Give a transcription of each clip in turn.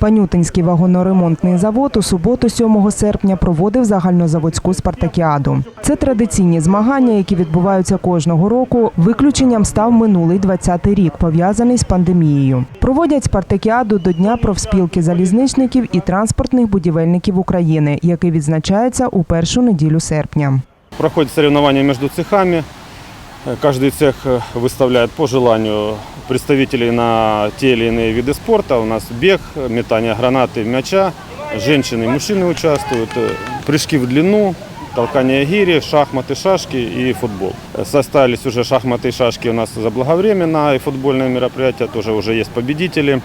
Панютинський вагоноремонтний завод у суботу, 7 серпня, проводив загальнозаводську спартакіаду. Це традиційні змагання, які відбуваються кожного року. Виключенням став минулий 20-й рік, пов'язаний з пандемією. Проводять спартакіаду до Дня профспілки залізничників і транспортних будівельників України, який відзначається у першу неділю серпня. Проходят соревнования между цехами. Э, Каждый цех э, выставляет по желанию представителей на те или иные виды спорта. У нас бег, метание гранаты, мяча. Женщины и мужчины участвуют. Э, Прыжки в длину, толкание гири, шахматы, шашки и футбол. Э, Состоялись уже шахматы и шашки у нас заблаговременно. И футбольное мероприятие тоже уже есть победители.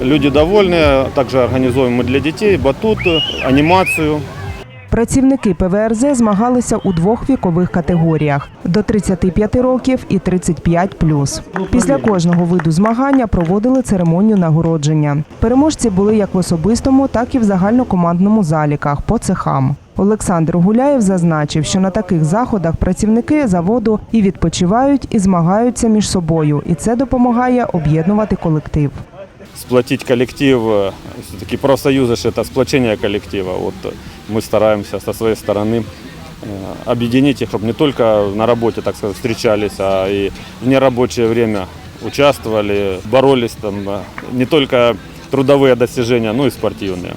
Люди довольны. Также организуем мы для детей батут, э, анимацию. Працівники ПВРЗ змагалися у двох вікових категоріях до 35 років і 35+. Після кожного виду змагання проводили церемонію нагородження. Переможці були як в особистому, так і в загальнокомандному заліках по цехам. Олександр Гуляєв зазначив, що на таких заходах працівники заводу і відпочивають, і змагаються між собою, і це допомагає об'єднувати колектив. сплотить коллектив. Все-таки профсоюзы ж это сплочение коллектива. Вот э, мы стараемся со своей стороны э, объединить их, чтобы не только на работе, так сказать, встречались, а и в нерабочее время участвовали, боролись там, э, не только трудовые достижения, но и спортивные.